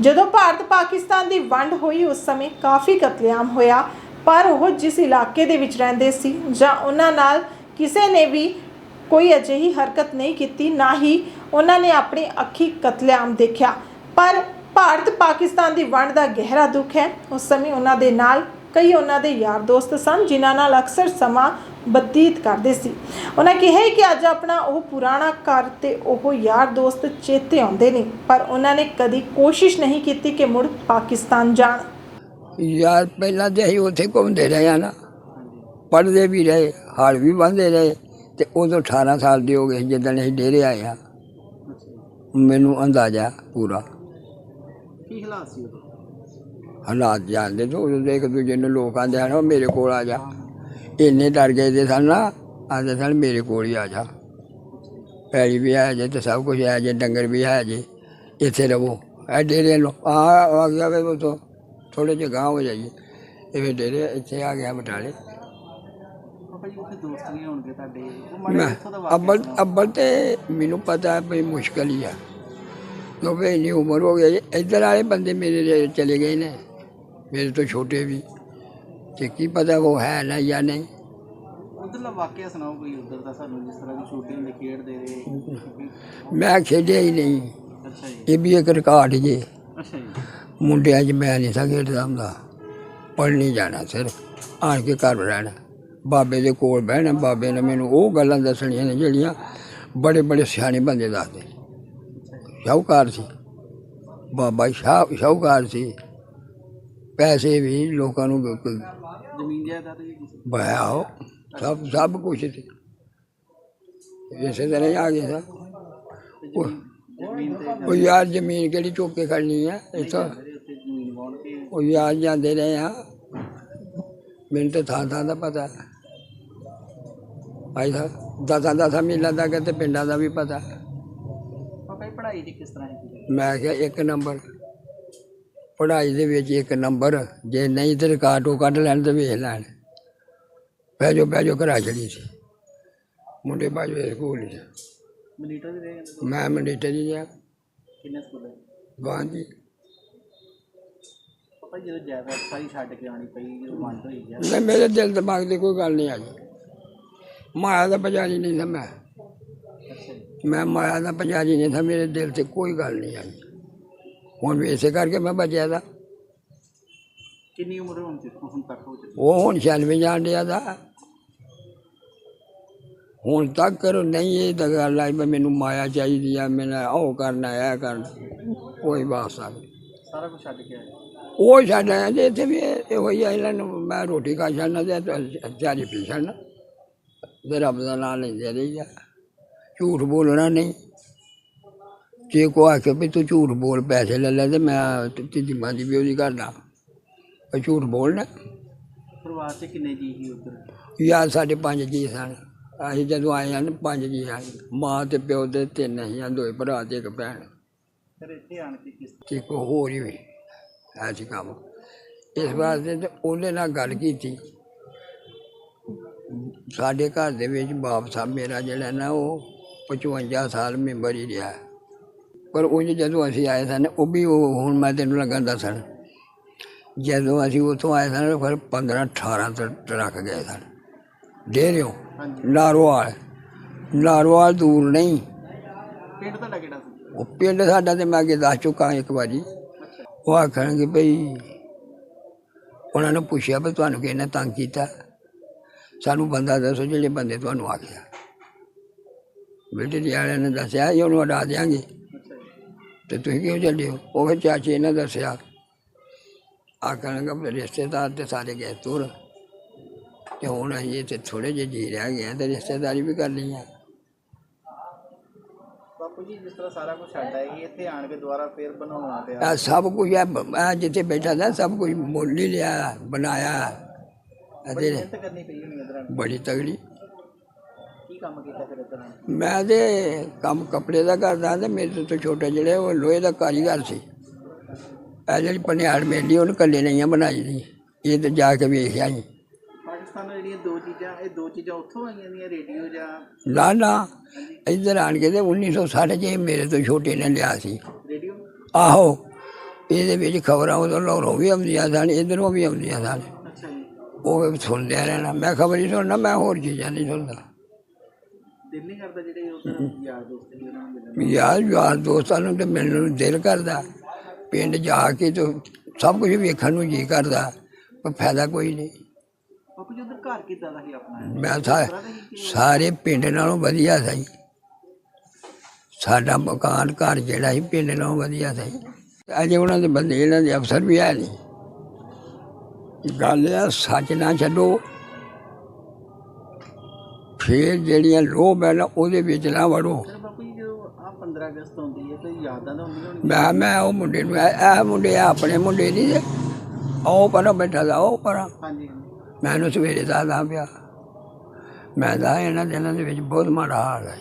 ਜਦੋਂ ਭਾਰਤ ਪਾਕਿਸਤਾਨ ਦੀ ਵੰਡ ਹੋਈ, ਉਸ ਸਮੇਂ ਕਾਫੀ ਕਤਲੇਆਮ ਹੋਇਆ, ਪਰ ਉਹ ਜਿਸ ਇਲਾਕੇ ਦੇ ਵਿੱਚ ਰਹਿੰਦੇ ਸੀ, ਜਾਂ ਉਹਨਾਂ ਨਾਲ ਕਿਸੇ ਨੇ ਵੀ ਕੋਈ ਅਜਿਹੀ ਹਰਕਤ ਨਹੀਂ ਕੀਤੀ, ਨਾ ਹੀ ਉਹਨਾਂ ਨੇ ਆਪਣੀ ਅੱਖੀ ਕਤਲੇਆਮ ਦੇਖਿਆ। ਪਰ ਭਾਰਤ ਪਾਕਿਸਤਾਨ ਦੀ ਵੰਡ ਦਾ ਗਹਿਰਾ ਦੁੱਖ ਹੈ। ਉਸ ਸਮੇਂ ਉਹਨਾਂ ਦੇ ਨਾਲ ਕਈ ਉਹਨਾਂ ਦੇ ਯਾਰ ਦੋਸਤ ਸਨ, ਜਿਨ੍ਹਾਂ ਨਾਲ ਅਕਸਰ ਸਮਾਂ ਬਤੀਤ ਕਰਦੇ ਸੀ। ਉਹਨਾਂ ਕਿਹਾ ਹੈ ਕਿ ਅੱਜ ਆਪਣਾ ਉਹ ਪੁਰਾਣਾ ਘਰ ਤੇ ਉਹ ਯਾਰ ਦੋਸਤ ਚੇਤੇ ਆਉਂਦੇ ਨੇ ਪਰ ਉਹਨਾਂ ਨੇ ਕਦੀ ਕੋਸ਼ਿਸ਼ ਨਹੀਂ ਕੀਤੀ ਕਿ ਮੁੜ ਪਾਕਿਸਤਾਨ ਜਾਣ। ਯਾਰ ਪਹਿਲਾਂ ਤੇ ਅਸੀਂ ਉੱਥੇ ਘੁੰਮਦੇ ਰਹੇ ਆ ਨਾ। ਪੜ੍ਹਦੇ ਵੀ ਰਹੇ ਹਾਲ ਵੀ ਬੰਦੇ ਰਹੇ ਤੇ ਉਦੋਂ 18 ਸਾਲ ਦੇ ਹੋ ਗਏ ਸੀ ਜਦੋਂ ਅਸੀਂ ਡੇਰੇ ਆਏ ਆ। ਮੈਨੂੰ ਅੰਦਾਜ਼ਾ ਪੂਰਾ। ਕੀ ਹਾਲਾਤ ਸੀ ਉਦੋਂ? ਹਾਲਾਤ ਜਾਣਦੇ ਤੋਂ ਉਦੋਂ ਦੇ ਇੱਕ ਦੂਜੇ ਨੂੰ ਲੋਕ ਆਂਦੇ ਹਨ "ਉਹ ਮੇਰੇ ਕੋਲ ਆ ਜਾ। ਇੰਨੇ ਡਰ ਗਏ ਦੇ ਸਨ ਨਾ ਆਂਦੇ ਸਨ ਮੇਰੇ ਕੋਲ ਹੀ ਆ ਜਾ। ਪੈਲੀ ਵੀ ਹੈ ਜੇ ਤੇ ਸਭ ਕੁਝ ਹੈ ਜੇ, ਡੰਗਰ ਵੀ ਹੈ ਜੇ, ਇੱਥੇ ਰਵੋ। ਇਹ ਡੇਰੇ ਲੋ, ਆ ਆ ਗਿਆ ਵੇ ਉਹ ਤੋਂ ਥੋੜੇ ਜਿਹੇ ਗਾਂਹ ਹੋ ਜਾਈਏ। ਇਹ ਫਿਰ ਡੇਰੇ ਇੱਥੇ ਆ ਗਿਆ ਬਟਾਲੇ। ਪਾਪਾ ਜੀ ਅੱਬਲ ਅੱਬਲ ਤੇ ਮੈਨੂੰ ਪਤਾ ਹੈ ਵੀ ਮੁਸ਼ਕਲ ਹੀ ਆ। ਕਿਉਂਕਿ ਇੰਨੀ ਉਮਰ ਹੋ ਗਈ ਇੱਧਰ ਵਾਲੇ ਬੰਦੇ ਮੇਰੇ ਚਲੇ ਗਏ ਨੇ, ਮੇਰੇ ਤੋਂ ਛੋਟੇ ਵੀ। ਤੇ ਕੀ ਪਤਾ ਉਹ ਹੈ ਨਾ ਜਾਂ ਨਹੀਂ। ਉਧਰਲਾ ਵਾਕਿਆ ਸੁਣਾਓ ਕੋਈ ਉਧਰ ਦਾ ਸਾਨੂੰ ਜਿਸ ਤਰ੍ਹਾਂ ਦੀ ਛੋਟੀ ਹੁੰਦੇ ਖੇਡਦੇ ਰਹੇ? ਮੈਂ ਖੇਡਿਆ ਹੀ ਨਹੀਂ। ਅੱਛਾ ਜੀ। ਇਹ ਵੀ ਇੱਕ ਰਿਕਾਰਡ ਜੇ। ਅੱਛਾ ਜੀ। ਮੁੰਡਿਆਂ 'ਚ ਮੈਂ ਨਹੀਂ ਸਾ ਖੇਡਦਾ ਹੁੰਦਾ ਪੜ੍ਹ ਨਹੀਂ ਜਾਣਾ ਸਿਰਫ। ਆਣ ਕੇ ਘਰ ਰਹਿਣਾ। ਬਾਬੇ ਦੇ ਕੋਲ ਬਹਿਣਾ। ਬਾਬੇ ਨੇ ਮੈਨੂੰ ਉਹ ਗੱਲਾਂ ਦੱਸਣੀਆਂ ਨੇ ਜਿਹੜੀਆਂ ਬੜੇ ਬੜੇ ਸਿਆਣੇ ਬੰਦੇ ਦੱਸਦੇ। ਸ਼ਾਹੂਕਾਰ ਸੀ। ਬਾਬਾ ਸ਼ਾਹ ਸ਼ਾਹੂਕਾਰ ਸੀ। ਪੈਸੇ ਵੀ ਲੋਕਾਂ ਨੂੰ ਜ਼ਮੀਨ ਜਾਇਦਾਦ ਵੀ ਬਹਾਓ ਸਭ ਸਭ ਕੁਝ ਸੀ। ਇਸੇ ਤਰ੍ਹਾਂ ਹੀ ਆ ਗਿਆ ਸਾ ਉਹ- ਯਾਰ ਜ਼ਮੀਨ ਕਿਹੜੀ ਚੁੱਕ ਕੇ ਖੜਨੀ ਹੈ ਇੱਥੋਂ। ਉਹ ਯਾਰ ਜਾਂਦੇ ਰਹੇ ਆ। ਮੈਨੂੰ ਤਾਂ ਥਾਂ ਥਾਂ ਦਾ ਪਤਾ। ਭਾਈ ਸਾਹਿਬ ਦਸਾਂ ਦਸਾਂ ਮੀਲਾਂ ਦਾ ਤੇ ਪਿੰਡਾਂ ਦਾ ਵੀ ਪਤਾ। ਪਾਪਾ ਇਹ ਪੜ੍ਹਾਈ ਦੀ ਕਿਸ ਤਰ੍ਹਾਂ ਹੈ ਮੈਂ ਕਿਹਾ ਇੱਕ ਨੰਬਰ। ਪੜ੍ਹਾਈ ਦੇ ਵਿੱਚ ਇੱਕ ਨੰਬਰ। ਜੇ ਨਹੀਂ ਤੇ ਰਿਕਾਰਡ ਉਹ ਕੱਢ ਲੈਣ ਤੇ ਵੇਖ ਲੈਣ। ਬਹਿ ਜਾਓ ਬਹਿ ਜਾਓ ਘਰਾਂ ਚਲੀ ਸੀ। ਮੁੰਡੇ ਬਾਜੋ ਸਕੂਲ ਚ। ਰਹੇ ਕਹਿੰਦੇ ਮੈਂ ਮੰਡੀਟਰ ਜੀ ਗਿਆ ਕਿੰਨੇ ਸਕੂਲ ਹੈ? ਗਾਂਧੀ ਪਾਪਾ ਜੀ, ਜਦੋਂ ਜਾਇਦਾਦ ਸਾਰੀ ਛੱਡ ਕੇ ਆਣੀ ਪਈ ਜਦੋਂ ਵੰਡ ਹੋਈ ਗਿਆ। ਨਹੀਂ ਮੇਰੇ ਦਿਲ ਦਿਮਾਗ ਦੀ ਕੋਈ ਗੱਲ ਨਹੀਂ ਆਈ। ਮਾਇਆ ਦਾ ਪੁਜਾਰੀ ਨਹੀਂ ਸੀ ਮੈਂ। ਮੈਂ ਮਾਇਆ ਦਾ ਪੁਜਾਰੀ ਨਹੀਂ ਸੀ ਮੇਰੇ ਦਿਲ 'ਤੇ ਕੋਈ ਗੱਲ ਨਹੀਂ ਆਈ। ਹੁਣ ਵੀ ਇਸੇ ਕਰਕੇ ਮੈਂ ਬਚਿਆ ਦਾ। ਕਿੰਨੀ ਉਮਰ ਹੁਣ ਤੱਕ ਹੋ ਚੁੱਕੀ? ਉਹ ਹੁਣ 96 ਜਾਣ ਡਿਆ ਦਾ। ਹੁਣ ਤੱਕ ਕਰੋ ਨਹੀਂ ਇਹ ਤਾਂ ਗੱਲ ਆਈ ਵੀ ਮੈਨੂੰ ਮਾਇਆ ਚਾਹੀਦੀ ਆ ਮੈਨਾਂ ਉਹ ਕਰਨਾ ਇਹ ਕਰਨਾ ਕੋਈ ਵਾਸਤਾ ਨਹੀਂ। ਸਾਰਾ ਕੁਝ ਛੱਡ ਕੇ ਉਹ ਛੱਡ ਆਇਆ ਜੇ ਇੱਥੇ ਵੀ ਇਹ ਹੋਈ ਆ ਇਹਨਾਂ ਨੂੰ ਮੈਂ ਰੋਟੀ ਖਾ ਛੱਡਣਾ ਤੇ ਚਾਰੀ ਪੀ ਛੱਡਣਾ। ਤੇ ਰੱਬ ਦਾ ਨਾਮ ਲੈਂਦੇ ਰਹੀਦਾ ਝੂਠ ਬੋਲਣਾ ਨਹੀਂ। ਜੇ ਕੋ ਆਖੇ ਵੀ ਤੂੰ ਝੂਠ ਬੋਲ ਪੈਸੇ ਲੈ ਲੈ ਤੇ ਮੈਂ ਤੇਰੀ ਮਾਂ ਦੀ ਵੀ ਉਹਦੀ ਕਰਦਾ। ਝੂਠ ਬੋਲਣਾ। ਪਰਿਵਾਰ 'ਚ ਕਿੰਨੇ ਜੀ ਸੀ ਉਧਰ? ਯਾਰ ਸਾਡੇ ਪੰਜ ਜੀ ਸਨ। ਅਸੀਂ ਜਦੋਂ ਆਏ ਹਨ ਪੰਜ ਜੀ ਹਨ ਮਾਂ ਤੇ ਪਿਓ ਦੇ ਤਿੰਨ ਅਸੀਂ ਹਨ ਦੋਏ ਭਰਾ ਤੇ ਇੱਕ ਭੈਣ। ਫਿਰ ਇੱਥੇ ਆਣ ਕੇ ਕਿਸ ਤੇ ਕੋ ਹੋਰ ਹੀ ਵੀ ਐਸੀ ਕੰਮ। ਇਸ ਵਾਸਤੇ ਤੇ ਉਹਨੇ ਨਾਲ ਗੱਲ ਕੀਤੀ। ਸਾਡੇ ਘਰ ਦੇ ਵਿੱਚ ਬਾਪ ਸਾਹਿਬ ਮੇਰਾ ਜਿਹੜਾ ਨਾ ਉਹ 55 ਸਾਲ ਮੈਂਬਰ ਹੀ ਰਿਹਾ। ਪਰ ਉਹ ਜਦੋਂ ਅਸੀਂ ਆਏ ਸਨ ਉਹ ਵੀ ਉਹ ਹੁਣ ਮੈਂ ਤੈਨੂੰ ਲੱਗਾ ਦੱਸਣ ਜਦੋਂ ਅਸੀਂ ਉੱਥੋਂ ਆਏ ਸਨ ਫਿਰ 15 18 ਟ- ਟਰੱਕ ਗਏ ਸਨ। ਡੇਰਿਓ ਨਾਰੋਵਾਲ ਨਾਰੋਵਾਲ ਦੂਰ ਨਹੀਂ। ਪਿੰਡ ਤੁਹਾਡਾ ਕਿਹੜਾ ਸੀ? ਉਹ ਪਿੰਡ ਸਾਡਾ ਤੇ ਮੈਂ ਅੱਗੇ ਦੱਸ ਚੁੱਕਾ ਇੱਕ ਵਾਰੀ। ਉਹ ਆਖਣਗੇ ਭਈ ਉਹਨਾਂ ਨੇ ਪੁੱਛਿਆ ਵੀ ਤੁਹਾਨੂੰ ਕਿਹਨੇ ਤੰਗ ਕੀਤਾ? ਸਾਨੂੰ ਬੰਦਾ ਦੱਸੋ ਜਿਹੜੇ ਬੰਦੇ ਤੁਹਾਨੂੰ ਆਖਿਆ। ਬੇਟੇ ਵਾਲਿਆਂ ਨੇ ਦੱਸਿਆ ਇਹ ਉਹਨੂੰ ਹਟਾ ਦਿਆਂਗੇ। ਤੇ ਤੁਸੀਂ ਕਿਉਂ ਚੱਲੇ ਹੋ? ਉਹ ਚਾਚੇ ਨੇ ਦੱਸਿਆ। ਆਖਣਗੇ ਰਿਸ਼ਤੇਦਾਰ ਤੇ ਸਾਰੇ ਗਏ ਤੁਰ। ਤੇ ਹੁਣ ਅਸੀਂ ਇੱਥੇ ਥੋੜੇ ਜਿਹੇ ਜੀ ਰਹਿ ਗਏ ਹਾਂ ਤੇ ਰਿਸ਼ਤੇਦਾਰੀ ਵੀ ਕਰਨੀ ਆ। ਬਾਪੂ ਜੀ ਜਿਸ ਤਰ੍ਹਾਂ ਸਾਰਾ ਕੁਝ ਛੱਡ ਆਏ ਸੀ, ਇੱਥੇ ਆਣ ਕੇ ਦੁਬਾਰਾ ਫੇਰ ਬਣਾਉਣਾ ਪਿਆ ਇਹ ਸਭ ਕੁਝ ਮੈਂ ਜਿੱਥੇ ਬੈਠਾ था ਸਭ ਕੁਝ ਮੁੱਲ ਹੀ ਲਿਆ ਬਣਾਇਆ। ਅਤੇ ਮਿਹਨਤ ਕਰਨੀ ਪਈ ਹੋਣੀ ਇਧਰ ਬੜੀ ਤਗੜੀ। ਕੀ ਕੰਮ ਕੀਤਾ ਫਿਰ ਇਧਰ ਮੈਂ ਤੇ ਕੰਮ ਕੱਪੜੇ ਦਾ ਕਰਦਾ ਤੇ ਮੇਰੇ ਤੋਂ ਛੋਟੇ ਜਿਹੜੇ ਉਹ ਲੋਹੇ ਦਾ ਕਾਰੀਗਰ ਸੀ। ਇਹ ਜਿਹੜੀ ਪਨਿਆੜ ਮੇਲੀ ਉਹਨੇ ਕੱਲੇ ਨਹੀਂ ਬਣਾਈ ਦੀ ਇਹ ਤੇ ਜਾ ਕੇ ਵੇਖਿਆ ਜੀ ਤੋਂ ਜਿਹੜੀਆਂ ਦੋ ਚੀਜ਼ਾਂ ਇਹ ਦੋ ਚੀਜ਼ਾਂ ਉੱਥੋਂ ਆਈਆਂ ਦੀਆਂ ਰੇਡੀਓ ਜਾਂ ਨਾ ਨਾ। ਇੱਧਰ ਆਣ ਕੇ ਤੇ 1960 ਚ ਇਹ ਮੇਰੇ ਤੋਂ ਛੋਟੇ ਨੇ ਲਿਆ ਸੀ। ਰੇਡੀਓ? ਆਹੋ। ਇਹਦੇ ਵਿੱਚ ਖਬਰਾਂ ਉਦੋਂ ਲਾਹੌਰੋਂ ਵੀ ਆਉਂਦੀਆਂ ਸਨ ਇੱਧਰੋਂ ਵੀ ਆਉਂਦੀਆਂ ਸਨ। ਅੱਛਾ ਜੀ। ਉਹ ਸੁਣਦਿਆ ਰਹਿਣਾ। ਮੈਂ ਖਬਰ ਨਹੀਂ ਸੁਣਨਾ ਮੈਂ ਹੋਰ ਚੀਜ਼ਾਂ ਨਹੀਂ ਸੁਣਦਾ। ਦਿਲ ਨਹੀਂ ਕਰਦਾ ਜਿਹੜੇ ਉਧਰ ਯਾਰ ਦੋਸਤ ਨੇ ਉਹਨਾਂ ਨੂੰ ਮਿਲਣ ਯਾਰ ਯਾਰ ਦੋਸਤਾਂ ਨੂੰ ਤੇ ਮਿਲਣ ਨੂੰ ਦਿਲ ਕਰਦਾ। ਪਿੰਡ ਜਾ ਕੇ ਤੇ ਸਭ ਕੁਝ ਵੇਖਣ ਨੂੰ ਜੀ ਕਰਦਾ ਪਰ ਫਾਇਦਾ ਕੋਈ ਨਹੀਂ। ਬਾਪੂ ਜੀ ਉਧਰ ਘਰ ਕਿੱਦਾਂ ਦਾ ਸੀ ਆਪਣਾ? ਮੈਂ ਸਾ- ਸਾਰੇ ਪਿੰਡ ਨਾਲੋਂ ਵਧੀਆ ਸੀ। ਸਾਡਾ ਮਕਾਨ ਘਰ ਜਿਹੜਾ ਸੀ ਪਿੰਡ ਨਾਲੋਂ ਵਧੀਆ ਸੀ। ਅਜੇ ਉਹਨਾਂ ਦੇ ਬੰਦੇ ਇਹਨਾਂ ਦੇ ਅਫਸਰ ਵੀ ਆਏ ਨਹੀਂ ਗੱਲ ਆ ਸੱਚ ਨਾ ਛੱਡੋ। ਫੇਰ ਜਿਹੜੀਆਂ ਲੋਭ ਹੈ ਨਾ ਉਹਦੇ ਵਿੱਚ ਨਾ ਵੜੋ। ਫਿਰ ਬਾਪੂ ਜੀ ਜਦੋਂ ਆ 15 ਅਗਸਤ ਹੁੰਦੀ ਹੈ ਤੇ ਯਾਦਾਂ ਤਾਂ ਹੁੰਦੀਆਂ ਹੋਣਗੀਆਂ? ਮੈਂ ਮੈਂ ਉਹ ਮੁੰਡੇ ਨੂੰ ਇਹ ਇਹ ਮੁੰਡੇ ਆ ਆਪਣੇ ਮੁੰਡੇ ਨਹੀਂ ਜੇ ਉਹ ਪਰਾਂ ਬੈਠਾ ਦਾ ਉਹ ਪਰਾਂ। ਹਾਂਜੀ ਮੈਂ ਉਹਨੂੰ ਸਵੇਰੇ ਦੱਸਦਾ ਪਿਆ ਮੈਂ ਦਾ ਇਹਨਾਂ ਦਿਨਾਂ ਦੇ ਵਿੱਚ ਬਹੁਤ ਮਾੜਾ ਹਾਲ ਹੈ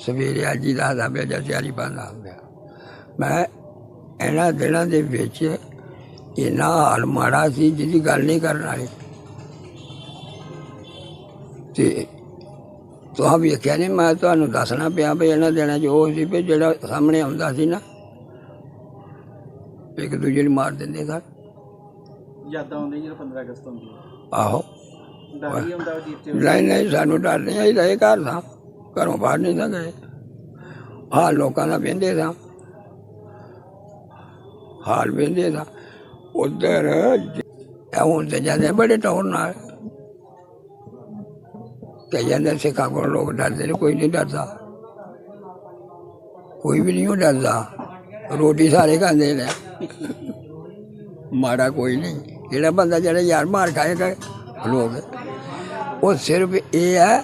ਸਵੇਰੇ ਅੱਜ ਹੀ ਦੱਸਦਾ ਪਿਆ ਜਾਂ ਤਿਆਰੀ ਪਾਉਂਦਾ ਪਿਆ ਮੈਂ ਇਹਨਾਂ ਦਿਨਾਂ ਦੇ ਵਿੱਚ ਇੰਨਾ ਹਾਲ ਮਾੜਾ ਸੀ, ਜਿਹਦੀ ਗੱਲ ਨਹੀਂ ਕਰਨ ਵਾਲੀ ਤੇ ਤੁਹਾਂ ਵੇਖਿਆ ਨਹੀਂ, ਮੈਂ ਤੁਹਾਨੂੰ ਦੱਸਣਾ ਪਿਆ ਵੀ ਇਹਨਾਂ ਦਿਨਾਂ 'ਚ ਉਹ ਸੀ ਵੀ ਜਿਹੜਾ ਸਾਹਮਣੇ ਆਉਂਦਾ ਸੀ ਨਾ, ਇੱਕ ਦੂਜੇ ਨੂੰ ਮਾਰ ਦਿੰਦੇ ਸਨ। ਯਾਦਾਂ ਆਉਂਦੀਆਂ ਜਦੋਂ 15 ਅਗਸਤ ਹੁੰਦੀ ਹੈ। ਆਹੋ। ਡਰ ਹੀ ਹੁੰਦਾ ਉਹ ਚੀਜ਼ ਤੇ ਨਹੀਂ ਨਹੀਂ ਸਾਨੂੰ ਡਰ ਨਹੀਂ ਅਸੀਂ ਰਹੇ ਘਰ ਸਾਂ। ਘਰੋਂ ਬਾਹਰ ਨਹੀਂ ਸਾਂ ਗਏ। ਹਾਂ ਲੋਕਾਂ ਦਾ ਵਹਿੰਦੇ ਸਾਂ। ਹਾਲ ਵਹਿੰਦੇ ਸਾਂ। ਉਧਰ ਹੁਣ ਤੇ ਜਾਂਦੇ ਬੜੇ ਟੌਰ ਨਾਲ। ਤੇ ਜਾਂਦੇ ਸਿੱਖਾਂ ਕੋਲ ਲੋਕ ਡਰਦੇ ਨੇ ਕੋਈ ਨਹੀਂ ਡਰਦਾ। ਕੋਈ ਵੀ ਨਹੀਂ ਡਰਦਾ। ਰੋਟੀ ਸਾਰੇ ਖਾਂਦੇ ਨੇ। ਮਾੜਾ ਕੋਈ ਨਹੀਂ। ਜਿਹੜਾ ਬੰਦਾ ਜਿਹੜਾ ਯਾਰ ਮਾਰ ਖਾਏਗਾ ਲੋਕ। ਉਹ ਸਿਰਫ ਇਹ ਹੈ,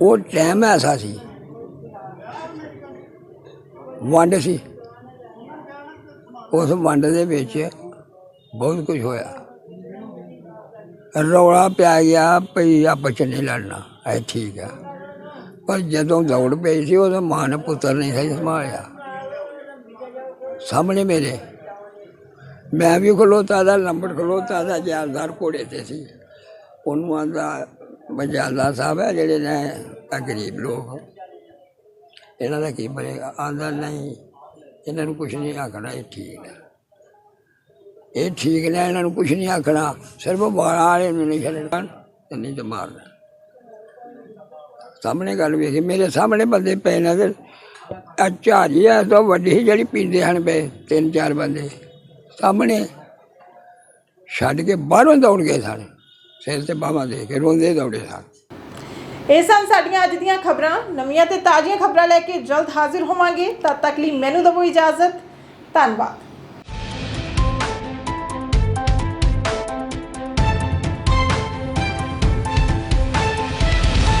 ਉਹ ਟਾਈਮ ਐਸਾ ਸੀ। ਵੰਡ ਸੀ। ਉਸ ਵੰਡ ਦੇ ਵਿੱਚ ਬਹੁਤ ਕੁਝ ਹੋਇਆ। ਰੌਲਾ ਪਿਆ ਗਿਆ ਭਈ ਆਪਸ ਚ ਨਹੀਂ ਲੜਨਾ, ਇਹ ਠੀਕ ਆ। ਪਰ ਜਦੋਂ ਦੌੜ ਪਈ ਸੀ, ਉਹਦਾ ਮਾਂ ਨੇ ਪੁੱਤਰ ਨਹੀਂ ਸੀ ਸੰਭਾਲਿਆ। ਸਾਹਮਣੇ ਮੇਰੇ ਮੈਂ ਵੀ ਖਲੋਤਾ ਦਾ, ਲੰਬੜ ਖਲੋਤਾ ਦਾ, ਜਾਲਦਾਰ ਘੋੜੇ ਤੇ ਸੀ। ਉਹਨੂੰ ਆਂਦਾ ਬਜਾਲਾ ਸਾਹਿਬ ਹੈ ਜਿਹੜੇ ਨੇ ਆਹ ਗਰੀਬ ਲੋਕ ਇਹਨਾਂ ਦਾ ਕੀ ਬਣੇਗਾ? ਆਂਦਾ, ਨਹੀਂ, ਇਹਨਾਂ ਨੂੰ ਕੁਝ ਨਹੀਂ ਆਖਣਾ, ਇਹ ਠੀਕ ਹੈ ਇਹ ਠੀਕ ਨੇ, ਇਹਨਾਂ ਨੂੰ ਕੁਝ ਨਹੀਂ ਆਖਣਾ। ਸਿਰਫ ਬਾਲਾਂ ਵਾਲੇ ਨੂੰ ਨਹੀਂ ਛੱਡਣਾ, ਤੇ ਨਹੀਂ ਤੇ ਮਾਰਨਾ। ਸਾਹਮਣੇ ਗੱਲ ਵੇਖੀ ਮੇਰੇ ਸਾਹਮਣੇ ਬੰਦੇ ਪਏ ਨੇ ਤੇ ਆ ਝਾਰੀ ਆ ਤੋਂ ਵੱਡੀ ਜਿਹੜੀ ਪੀਂਦੇ ਹਨ ਪਏ ਤਿੰਨ ਚਾਰ ਬੰਦੇ। ਸਾਹਮਣੇ ਛੱਡ ਕੇ ਬਾਹਰੋਂ ਦੌੜ ਗਏ ਸਨ ਸਿਰ ਤੇ ਬਾਹਾਂ ਦੇ ਕੇ ਰੋਂਦੇ ਦੌੜੇ ਸਨ ਇਹ ਸਨ ਸਾਡੀਆਂ ਅੱਜ ਦੀਆਂ ਖਬਰਾਂ। ਨਵੀਆਂ ਤੇ ਤਾਜ਼ੀਆਂ ਖਬਰਾਂ ਲੈ ਕੇ ਜਲਦ ਹਾਜ਼ਰ ਹੋਵਾਂਗੇ। ਤਦ ਤੱਕ ਲਈ ਮੈਨੂੰ ਦਿਓ ਇਜਾਜ਼ਤ। ਧੰਨਵਾਦ।